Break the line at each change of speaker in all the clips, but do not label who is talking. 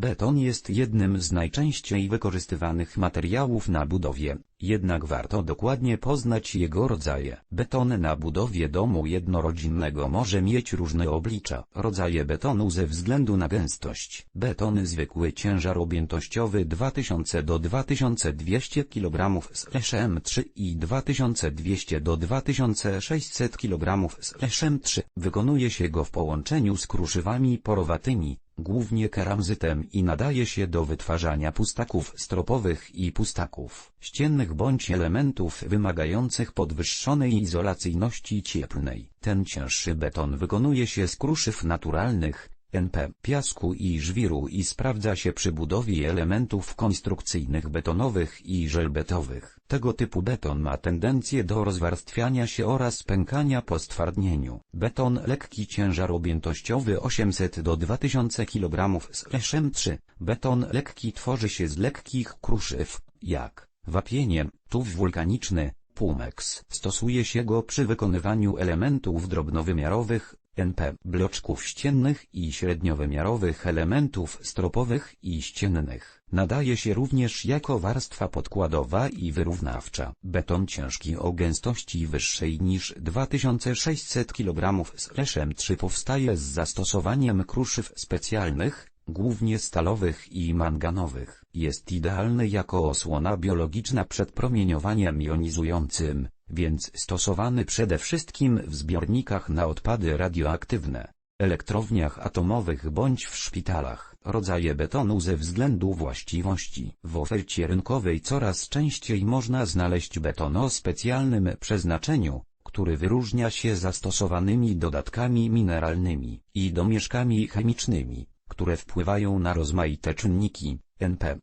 Beton jest jednym z najczęściej wykorzystywanych materiałów na budowie, jednak warto dokładnie poznać jego rodzaje. Beton na budowie domu jednorodzinnego może mieć różne oblicza. Rodzaje betonu ze względu na gęstość. Beton zwykły ciężar objętościowy 2000 do 2200 kg z M3 i 2200 do 2600 kg z M3. Wykonuje się go w połączeniu z kruszywami porowatymi, głównie keramzytem i nadaje się do wytwarzania pustaków stropowych i pustaków ściennych bądź elementów wymagających podwyższonej izolacyjności cieplnej. Ten cięższy beton wykonuje się z kruszyw naturalnych, NP, piasku i żwiru i sprawdza się przy budowie elementów konstrukcyjnych betonowych i żelbetowych. Tego typu beton ma tendencję do rozwarstwiania się oraz pękania po stwardnieniu. Beton lekki ciężar objętościowy 800 do 2000 kg z SM3. Beton lekki tworzy się z lekkich kruszyw, jak wapienie, tuw wulkaniczny, pumex. Stosuje się go przy wykonywaniu elementów drobnowymiarowych, NP, bloczków ściennych i średniowymiarowych elementów stropowych i ściennych. Nadaje się również jako warstwa podkładowa i wyrównawcza. Beton ciężki o gęstości wyższej niż 2600 kg z SM3 powstaje z zastosowaniem kruszyw specjalnych, głównie stalowych i manganowych. Jest idealny jako osłona biologiczna przed promieniowaniem jonizującym, więc stosowany przede wszystkim w zbiornikach na odpady radioaktywne, elektrowniach atomowych bądź w szpitalach. Rodzaje betonu ze względu właściwości. W ofercie rynkowej coraz częściej można znaleźć beton o specjalnym przeznaczeniu, który wyróżnia się zastosowanymi dodatkami mineralnymi i domieszkami chemicznymi, które wpływają na rozmaite czynniki, NP,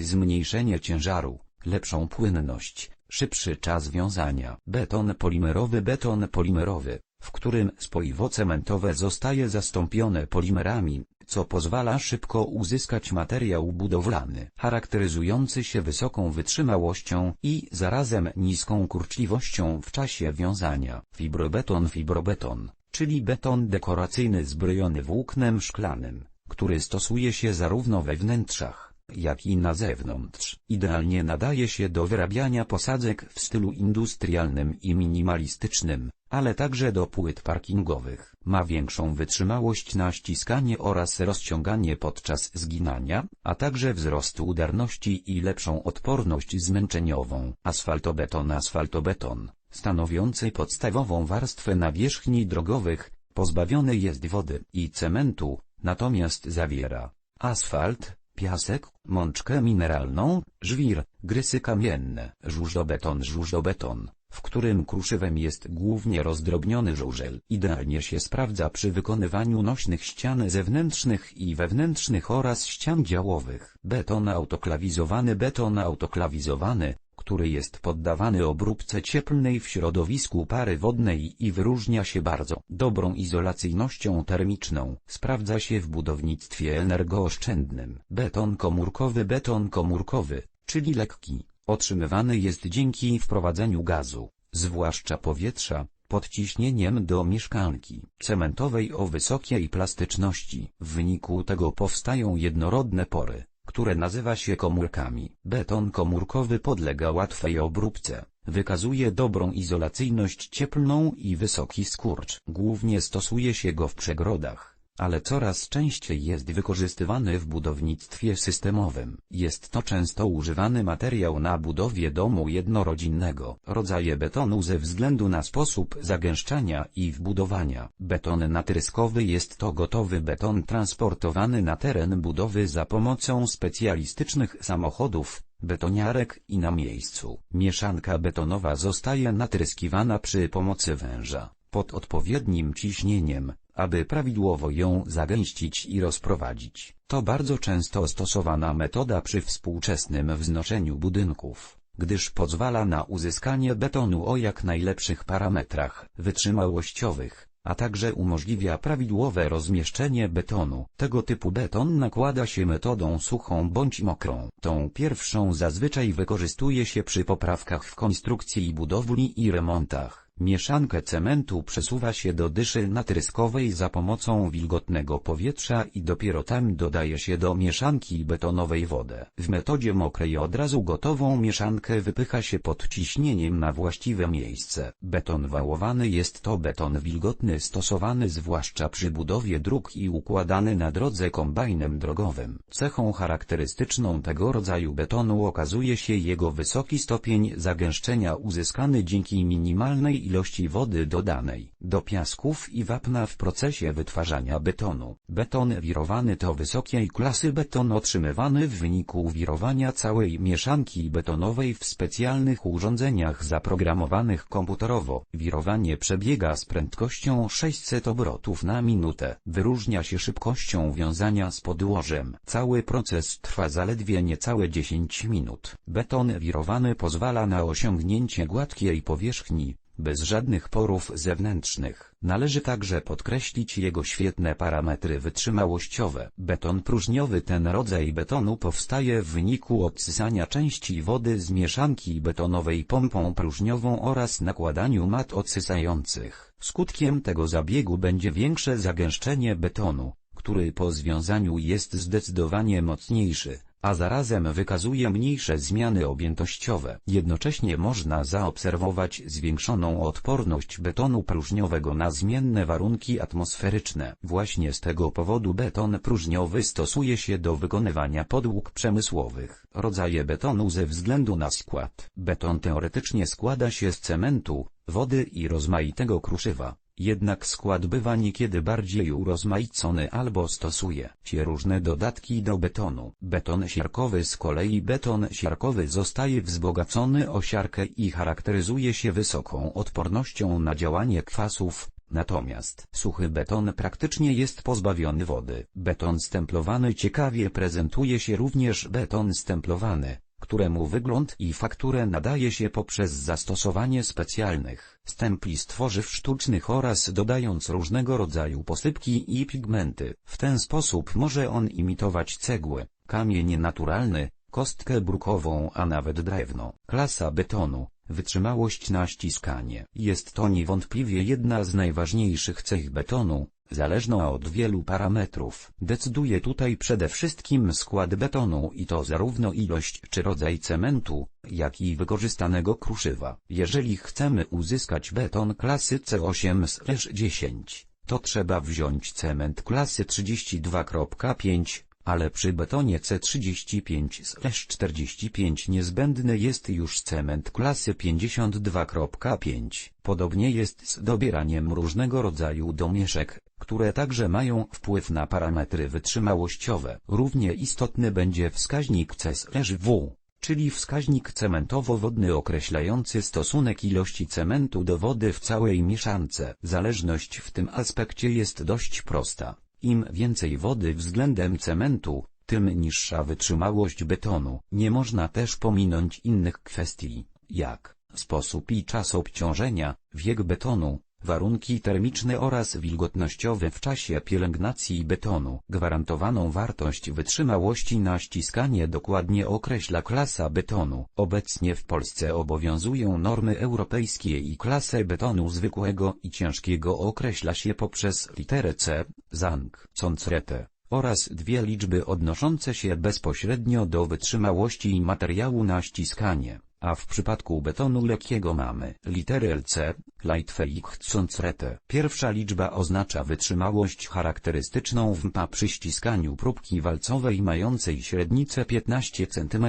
zmniejszenie ciężaru, lepszą płynność, szybszy czas wiązania. Beton polimerowy Beton polimerowy, w którym spoiwo cementowe zostaje zastąpione polimerami, co pozwala szybko uzyskać materiał budowlany, charakteryzujący się wysoką wytrzymałością i zarazem niską kurczliwością w czasie wiązania. Fibrobeton Fibrobeton, czyli beton dekoracyjny zbrojony włóknem szklanym, który stosuje się zarówno we wnętrzach, jak i na zewnątrz. Idealnie nadaje się do wyrabiania posadzek w stylu industrialnym i minimalistycznym, ale także do płyt parkingowych. Ma większą wytrzymałość na ściskanie oraz rozciąganie podczas zginania, a także wzrost udarności i lepszą odporność zmęczeniową. Asfaltobeton Asfaltobeton, stanowiący podstawową warstwę nawierzchni drogowych, pozbawiony jest wody i cementu, natomiast zawiera asfalt, piasek, mączkę mineralną, żwir, grysy kamienne, żużlobeton żużlobeton, w którym kruszywem jest głównie rozdrobniony żużel. Idealnie się sprawdza przy wykonywaniu nośnych ścian zewnętrznych i wewnętrznych oraz ścian działowych. Beton autoklawizowany Beton autoklawizowany, który jest poddawany obróbce cieplnej w środowisku pary wodnej i wyróżnia się bardzo dobrą izolacyjnością termiczną. Sprawdza się w budownictwie energooszczędnym. Beton komórkowy Beton komórkowy, czyli lekki, otrzymywany jest dzięki wprowadzeniu gazu, zwłaszcza powietrza, pod ciśnieniem do mieszkanki cementowej o wysokiej plastyczności. W wyniku tego powstają jednorodne pory które nazywa się komórkami. Beton komórkowy podlega łatwej obróbce, wykazuje dobrą izolacyjność cieplną i wysoki skurcz. Głównie stosuje się go w przegrodach ale coraz częściej jest wykorzystywany w budownictwie systemowym. Jest to często używany materiał na budowie domu jednorodzinnego. Rodzaje betonu ze względu na sposób zagęszczania i wbudowania. Beton natryskowy jest to gotowy beton transportowany na teren budowy za pomocą specjalistycznych samochodów, betoniarek i na miejscu. Mieszanka betonowa zostaje natryskiwana przy pomocy węża, pod odpowiednim ciśnieniem, aby prawidłowo ją zagęścić i rozprowadzić. To bardzo często stosowana metoda przy współczesnym wznoszeniu budynków, gdyż pozwala na uzyskanie betonu o jak najlepszych parametrach wytrzymałościowych, a także umożliwia prawidłowe rozmieszczenie betonu. Tego typu beton nakłada się metodą suchą bądź mokrą. Tą pierwszą zazwyczaj wykorzystuje się przy poprawkach w konstrukcji budowli i remontach Mieszankę cementu przesuwa się do dyszy natryskowej za pomocą wilgotnego powietrza i dopiero tam dodaje się do mieszanki betonowej wodę. W metodzie mokrej od razu gotową mieszankę wypycha się pod ciśnieniem na właściwe miejsce. Beton wałowany jest to beton wilgotny stosowany zwłaszcza przy budowie dróg i układany na drodze kombajnem drogowym. Cechą charakterystyczną tego rodzaju betonu okazuje się jego wysoki stopień zagęszczenia uzyskany dzięki minimalnej ilości wody dodanej do piasków i wapna w procesie wytwarzania betonu. Beton wirowany to wysokiej klasy beton otrzymywany w wyniku wirowania całej mieszanki betonowej w specjalnych urządzeniach zaprogramowanych komputerowo. Wirowanie przebiega z prędkością 600 obrotów na minutę. Wyróżnia się szybkością wiązania z podłożem. Cały proces trwa zaledwie niecałe 10 minut. Beton wirowany pozwala na osiągnięcie gładkiej powierzchni, bez żadnych porów zewnętrznych. Należy także podkreślić jego świetne parametry wytrzymałościowe. Beton próżniowy Ten rodzaj betonu powstaje w wyniku odsysania części wody z mieszanki betonowej pompą próżniową oraz nakładaniu mat odsysających. Skutkiem tego zabiegu będzie większe zagęszczenie betonu, który po związaniu jest zdecydowanie mocniejszy a zarazem wykazuje mniejsze zmiany objętościowe. Jednocześnie można zaobserwować zwiększoną odporność betonu próżniowego na zmienne warunki atmosferyczne. Właśnie z tego powodu beton próżniowy stosuje się do wykonywania podłóg przemysłowych. Rodzaje betonu ze względu na skład. Beton teoretycznie składa się z cementu, wody i rozmaitego kruszywa. Jednak skład bywa niekiedy bardziej urozmaicony albo stosuje się różne dodatki do betonu. Beton siarkowy z kolei beton siarkowy zostaje wzbogacony o siarkę i charakteryzuje się wysoką odpornością na działanie kwasów, Natomiast suchy beton praktycznie jest pozbawiony wody. Beton stemplowany ciekawie prezentuje się również beton stemplowany, któremu wygląd i fakturę nadaje się poprzez zastosowanie specjalnych stempli z tworzyw sztucznych oraz dodając różnego rodzaju posypki i pigmenty. W ten sposób może on imitować cegłę, kamień naturalny, kostkę brukową a nawet drewno. Klasa betonu Wytrzymałość na ściskanie. Jest to niewątpliwie jedna z najważniejszych cech betonu, zależna od wielu parametrów. Decyduje tutaj przede wszystkim skład betonu i to zarówno ilość czy rodzaj cementu, jak i wykorzystanego kruszywa. Jeżeli chcemy uzyskać beton klasy C8-10, to trzeba wziąć cement klasy 32.5, ale przy betonie C35-45 niezbędny jest już cement klasy 52.5. Podobnie jest z dobieraniem różnego rodzaju domieszek, które także mają wpływ na parametry wytrzymałościowe. Równie istotny będzie wskaźnik CSRW, czyli wskaźnik cementowo-wodny określający stosunek ilości cementu do wody w całej mieszance. Zależność w tym aspekcie jest dość prosta. Im więcej wody względem cementu, tym niższa wytrzymałość betonu. Nie można też pominąć innych kwestii, jak sposób i czas obciążenia, wiek betonu, warunki termiczne oraz wilgotnościowe w czasie pielęgnacji betonu. Gwarantowaną wartość wytrzymałości na ściskanie dokładnie określa klasa betonu. Obecnie w Polsce obowiązują normy europejskie i klasę betonu zwykłego i ciężkiego określa się poprzez literę C, ZANG, CONCRETE oraz dwie liczby odnoszące się bezpośrednio do wytrzymałości materiału na ściskanie a w przypadku betonu lekkiego mamy litery LC, Lightfeichtsundsrete. Pierwsza liczba oznacza wytrzymałość charakterystyczną w MPA przy ściskaniu próbki walcowej mającej średnicę 15 cm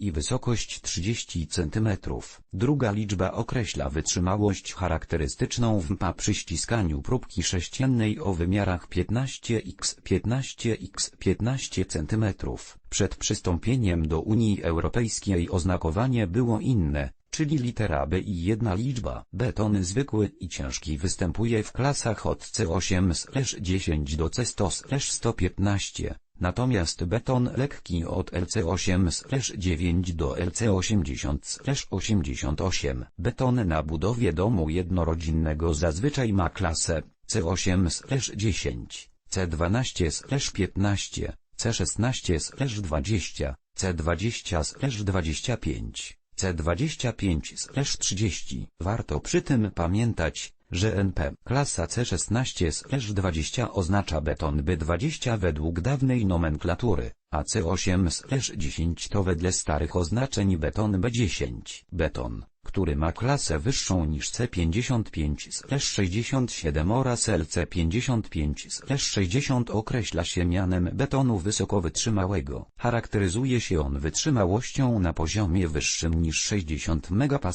i wysokość 30 cm. Druga liczba określa wytrzymałość charakterystyczną w MPA przy ściskaniu próbki sześciennej o wymiarach 15x 15x 15 cm. Przed przystąpieniem do Unii Europejskiej oznakowanie było inne, czyli litera B i jedna liczba. Beton zwykły i ciężki występuje w klasach od C8-10 do C100-115, natomiast beton lekki od LC8-9 do LC80-88. Beton na budowie domu jednorodzinnego zazwyczaj ma klasę C8-10, C12-15, C16-20, C20-25. C25-30. Warto przy tym pamiętać, że NP klasa C16-20 oznacza beton B20 według dawnej nomenklatury, a C8-10 to wedle starych oznaczeń beton B10. Beton, który ma klasę wyższą niż C55-67 oraz LC55-60 określa się mianem betonu wysokowytrzymałego. Charakteryzuje się on wytrzymałością na poziomie wyższym niż 60 MPa,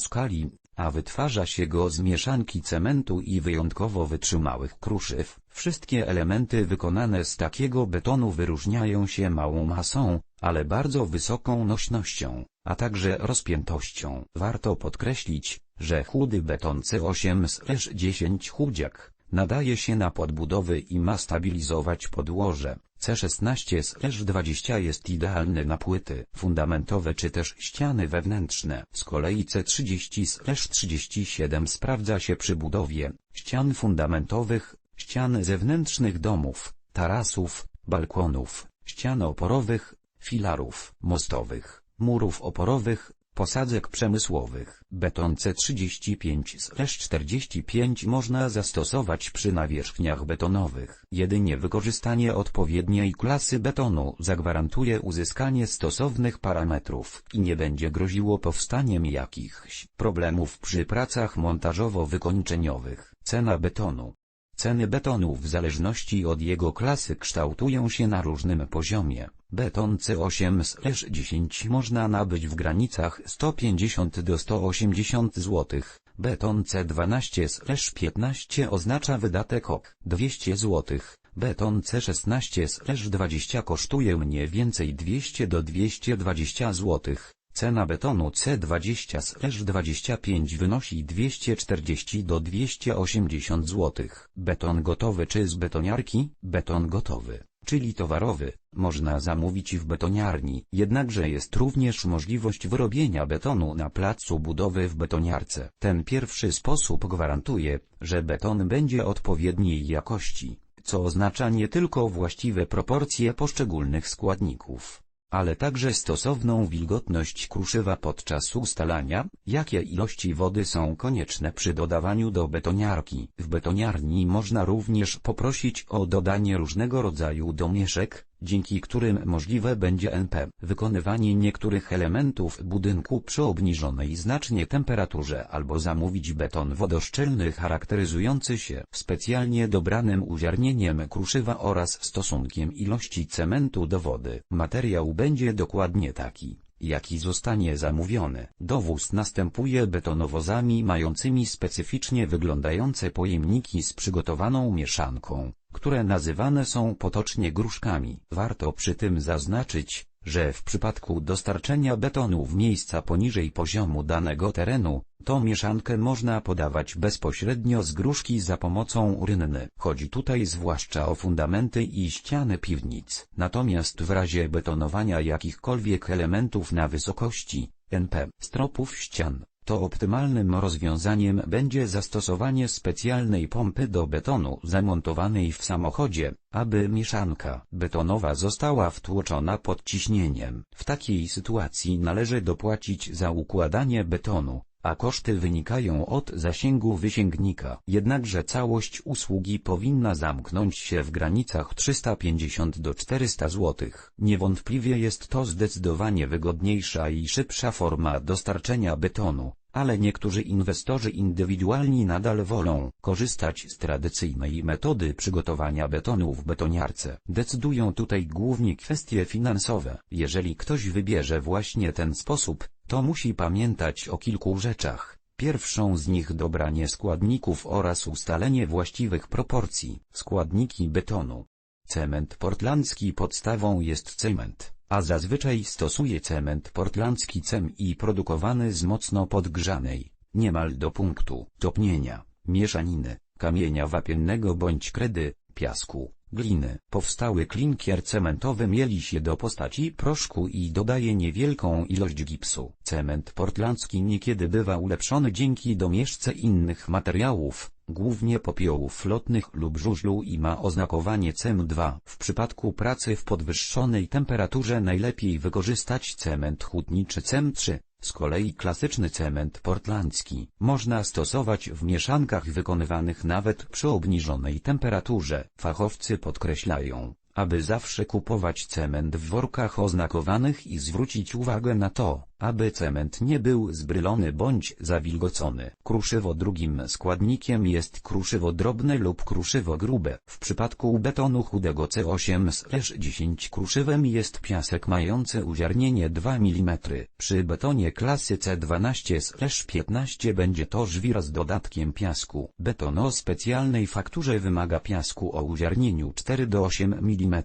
a wytwarza się go z mieszanki cementu i wyjątkowo wytrzymałych kruszyw. Wszystkie elementy wykonane z takiego betonu wyróżniają się małą masą, ale bardzo wysoką nośnością, a także rozpiętością. Warto podkreślić, że chudy beton C8-10 chudziak nadaje się na podbudowy i ma stabilizować podłoże. C16-20 jest idealny na płyty fundamentowe czy też ściany wewnętrzne. Z kolei C30-37 sprawdza się przy budowie ścian fundamentowych, ścian zewnętrznych domów, tarasów, balkonów, ścian oporowych, filarów mostowych, murów oporowych, posadzek przemysłowych. Beton C35-45 można zastosować przy nawierzchniach betonowych. Jedynie wykorzystanie odpowiedniej klasy betonu zagwarantuje uzyskanie stosownych parametrów i nie będzie groziło powstaniem jakichś problemów przy pracach montażowo-wykończeniowych. Cena betonu Ceny betonu w zależności od jego klasy kształtują się na różnym poziomie. Beton C8-10 można nabyć w granicach 150 do 180 zł. Beton C12-15 oznacza wydatek ok 200 zł. Beton C16-20 kosztuje mniej więcej 200 do 220 zł. Cena betonu C20-25 wynosi 240 do 280 zł. Beton gotowy czy z betoniarki? Beton gotowy, czyli towarowy, można zamówić w betoniarni. Jednakże jest również możliwość wyrobienia betonu na placu budowy w betoniarce. Ten pierwszy sposób gwarantuje, że beton będzie odpowiedniej jakości, co oznacza nie tylko właściwe proporcje poszczególnych składników ale także stosowną wilgotność kruszywa podczas ustalania, jakie ilości wody są konieczne przy dodawaniu do betoniarki. W betoniarni można również poprosić o dodanie różnego rodzaju domieszek, dzięki którym możliwe będzie NP wykonywanie niektórych elementów budynku przy obniżonej znacznie temperaturze albo zamówić beton wodoszczelny charakteryzujący się specjalnie dobranym uziarnieniem kruszywa oraz stosunkiem ilości cementu do wody. Materiał będzie dokładnie taki jaki zostanie zamówiony. Dowóz następuje betonowozami mającymi specyficznie wyglądające pojemniki z przygotowaną mieszanką, które nazywane są potocznie gruszkami. Warto przy tym zaznaczyć, że w przypadku dostarczenia betonu w miejsca poniżej poziomu danego terenu, to mieszankę można podawać bezpośrednio z gruszki za pomocą rynny. Chodzi tutaj zwłaszcza o fundamenty i ściany piwnic. Natomiast w razie betonowania jakichkolwiek elementów na wysokości NP stropów ścian, to optymalnym rozwiązaniem będzie zastosowanie specjalnej pompy do betonu zamontowanej w samochodzie, aby mieszanka betonowa została wtłoczona pod ciśnieniem. W takiej sytuacji należy dopłacić za układanie betonu, a koszty wynikają od zasięgu wysięgnika. Jednakże całość usługi powinna zamknąć się w granicach 350 do 400 zł. Niewątpliwie jest to zdecydowanie wygodniejsza i szybsza forma dostarczenia betonu, ale niektórzy inwestorzy indywidualni nadal wolą korzystać z tradycyjnej metody przygotowania betonu w betoniarce. Decydują tutaj głównie kwestie finansowe. Jeżeli ktoś wybierze właśnie ten sposób, to musi pamiętać o kilku rzeczach. Pierwszą z nich dobranie składników oraz ustalenie właściwych proporcji. Składniki betonu. Cement portlandzki podstawą jest cement a zazwyczaj stosuje cement portlandzki CEM i produkowany z mocno podgrzanej, niemal do punktu topnienia, mieszaniny, kamienia wapiennego bądź kredy, piasku, gliny. Powstały klinkier cementowy mieli się do postaci proszku i dodaje niewielką ilość gipsu. Cement portlandzki niekiedy bywa ulepszony dzięki domieszce innych materiałów, głównie popiołów lotnych lub żużlu i ma oznakowanie CEM2. W przypadku pracy w podwyższonej temperaturze najlepiej wykorzystać cement hutniczy CEM3, Z kolei klasyczny cement portlandzki można stosować w mieszankach wykonywanych nawet przy obniżonej temperaturze. Fachowcy podkreślają, aby zawsze kupować cement w workach oznakowanych i zwrócić uwagę na to, aby cement nie był zbrylony bądź zawilgocony. Kruszywo drugim składnikiem jest kruszywo drobne lub kruszywo grube. W przypadku betonu chudego C8-10 kruszywem jest piasek mający uziarnienie 2 mm. Przy betonie klasy C12-15 będzie to żwir z dodatkiem piasku. Beton o specjalnej fakturze wymaga piasku o uziarnieniu 4 do 8 mm.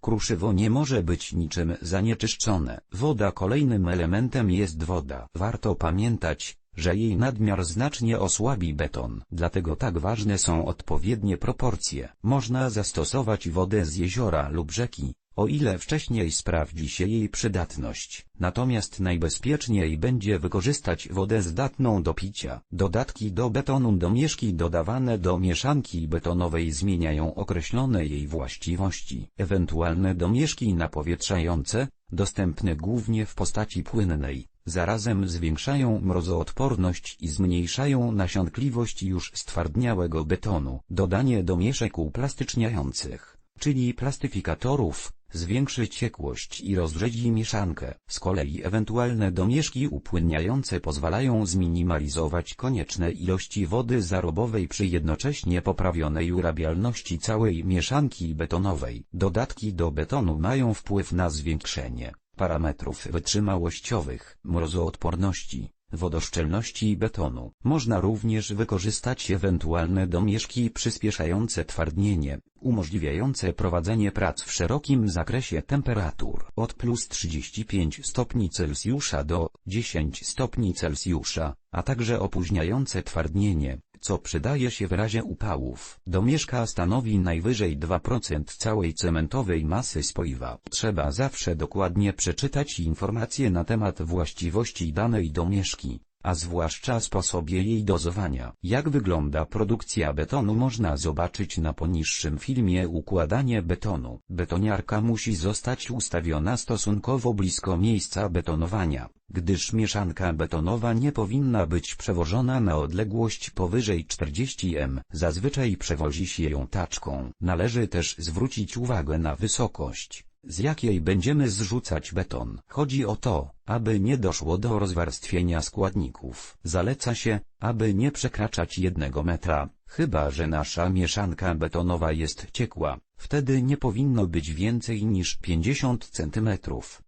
Kruszywo nie może być niczym zanieczyszczone. Woda kolejnym elementem jest woda. Warto pamiętać, że jej nadmiar znacznie osłabi beton. Dlatego tak ważne są odpowiednie proporcje. Można zastosować wodę z jeziora lub rzeki, o ile wcześniej sprawdzi się jej przydatność. Natomiast najbezpieczniej będzie wykorzystać wodę zdatną do picia. Dodatki do betonu domieszki dodawane do mieszanki betonowej zmieniają określone jej właściwości. Ewentualne domieszki napowietrzające, dostępne głównie w postaci płynnej, zarazem zwiększają mrozoodporność i zmniejszają nasiąkliwość już stwardniałego betonu. Dodanie domieszek uplastyczniających, czyli plastyfikatorów, zwiększy ciekłość i rozrzedzi mieszankę. Z kolei ewentualne domieszki upłynniające pozwalają zminimalizować konieczne ilości wody zarobowej przy jednocześnie poprawionej urabialności całej mieszanki betonowej. Dodatki do betonu mają wpływ na zwiększenie parametrów wytrzymałościowych, mrozoodporności, wodoszczelności betonu. Można również wykorzystać ewentualne domieszki przyspieszające twardnienie, umożliwiające prowadzenie prac w szerokim zakresie temperatur od plus 35 stopni Celsjusza do 10 stopni Celsjusza, a także opóźniające twardnienie, co przydaje się w razie upałów. Domieszka stanowi najwyżej 2% całej cementowej masy spoiwa. Trzeba zawsze dokładnie przeczytać informacje na temat właściwości danej domieszki a zwłaszcza sposobie jej dozowania. Jak wygląda produkcja betonu można zobaczyć na poniższym filmie Układanie betonu. Betoniarka musi zostać ustawiona stosunkowo blisko miejsca betonowania, gdyż mieszanka betonowa nie powinna być przewożona na odległość powyżej 40 m. Zazwyczaj przewozi się ją taczką. Należy też zwrócić uwagę na wysokość z jakiej będziemy zrzucać beton. Chodzi o to, aby nie doszło do rozwarstwienia składników. Zaleca się, aby nie przekraczać jednego metra, chyba że nasza mieszanka betonowa jest ciekła, wtedy nie powinno być więcej niż 50 cm.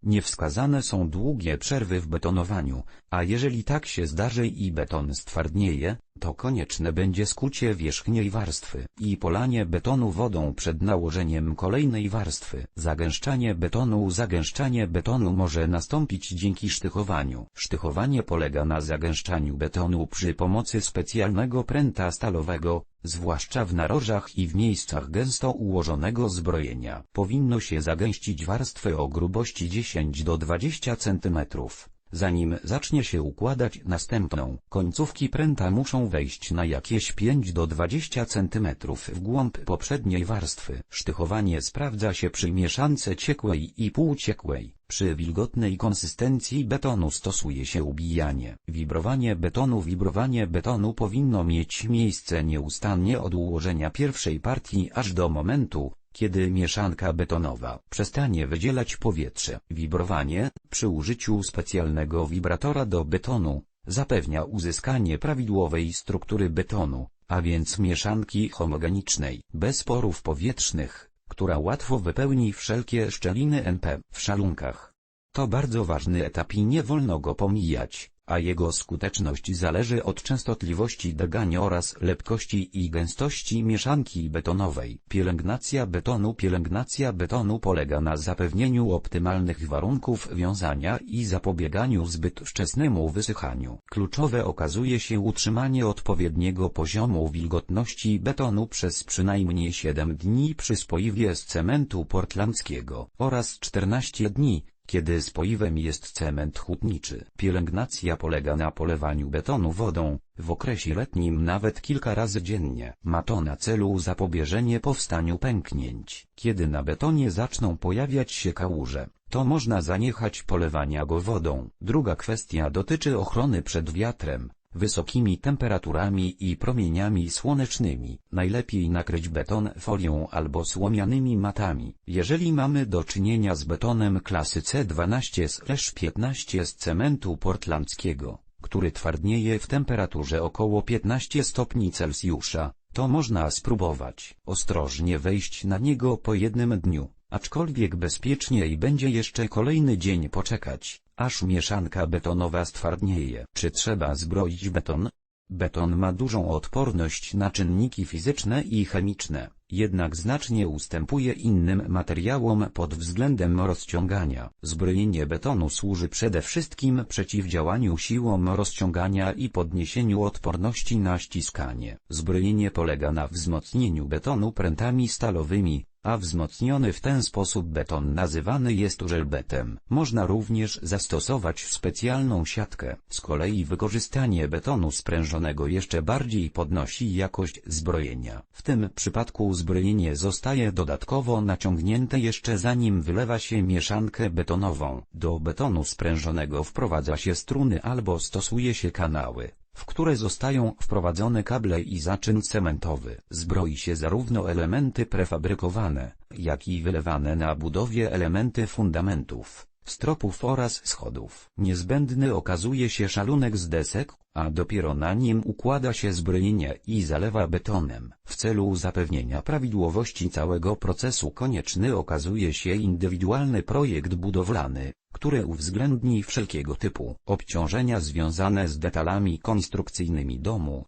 Niewskazane są długie przerwy w betonowaniu, a jeżeli tak się zdarzy i beton stwardnieje, to konieczne będzie skucie wierzchniej warstwy i polanie betonu wodą przed nałożeniem kolejnej warstwy. Zagęszczanie betonu Zagęszczanie betonu może nastąpić dzięki sztychowaniu. Sztychowanie polega na zagęszczaniu betonu przy pomocy specjalnego pręta stalowego, zwłaszcza w narożach i w miejscach gęsto ułożonego zbrojenia. Powinno się zagęścić warstwę o grubości 10 do 20 cm. Zanim zacznie się układać następną, końcówki pręta muszą wejść na jakieś 5 do 20 cm w głąb poprzedniej warstwy. Sztychowanie sprawdza się przy mieszance ciekłej i półciekłej. Przy wilgotnej konsystencji betonu stosuje się ubijanie. Wibrowanie betonu Wibrowanie betonu powinno mieć miejsce nieustannie od ułożenia pierwszej partii aż do momentu, kiedy mieszanka betonowa przestanie wydzielać powietrze. Wibrowanie, przy użyciu specjalnego wibratora do betonu, zapewnia uzyskanie prawidłowej struktury betonu, a więc mieszanki homogenicznej, bez porów powietrznych, która łatwo wypełni wszelkie szczeliny NP w szalunkach. To bardzo ważny etap i nie wolno go pomijać a jego skuteczność zależy od częstotliwości drgania oraz lepkości i gęstości mieszanki betonowej. Pielęgnacja betonu Pielęgnacja betonu polega na zapewnieniu optymalnych warunków wiązania i zapobieganiu zbyt wczesnemu wysychaniu. Kluczowe okazuje się utrzymanie odpowiedniego poziomu wilgotności betonu przez przynajmniej 7 dni przy spoiwie z cementu portlandzkiego oraz 14 dni, kiedy spoiwem jest cement hutniczy. Pielęgnacja polega na polewaniu betonu wodą, w okresie letnim nawet kilka razy dziennie. Ma to na celu zapobieżenie powstaniu pęknięć. Kiedy na betonie zaczną pojawiać się kałuże, to można zaniechać polewania go wodą. Druga kwestia dotyczy ochrony przed wiatrem, wysokimi temperaturami i promieniami słonecznymi. Najlepiej nakryć beton folią albo słomianymi matami. Jeżeli mamy do czynienia z betonem klasy C12-15 z cementu portlandzkiego, który twardnieje w temperaturze około 15 stopni Celsjusza, to można spróbować ostrożnie wejść na niego po jednym dniu, aczkolwiek bezpieczniej będzie jeszcze kolejny dzień poczekać, aż mieszanka betonowa stwardnieje. Czy trzeba zbroić beton? Beton ma dużą odporność na czynniki fizyczne i chemiczne, jednak znacznie ustępuje innym materiałom pod względem rozciągania. Zbrojenie betonu służy przede wszystkim przeciwdziałaniu siłom rozciągania i podniesieniu odporności na ściskanie. Zbrojenie polega na wzmocnieniu betonu prętami stalowymi, a wzmocniony w ten sposób beton nazywany jest żelbetem. Można również zastosować specjalną siatkę. Z kolei wykorzystanie betonu sprężonego jeszcze bardziej podnosi jakość zbrojenia. W tym przypadku zbrojenie zostaje dodatkowo naciągnięte jeszcze zanim wylewa się mieszankę betonową. Do betonu sprężonego wprowadza się struny albo stosuje się kanały w które zostają wprowadzone kable i zaczyn cementowy. Zbroi się zarówno elementy prefabrykowane, jak i wylewane na budowie elementy fundamentów, stropów oraz schodów. Niezbędny okazuje się szalunek z desek, a dopiero na nim układa się zbrojenie i zalewa betonem. W celu zapewnienia prawidłowości całego procesu konieczny okazuje się indywidualny projekt budowlany, który uwzględni wszelkiego typu obciążenia związane z detalami konstrukcyjnymi domu,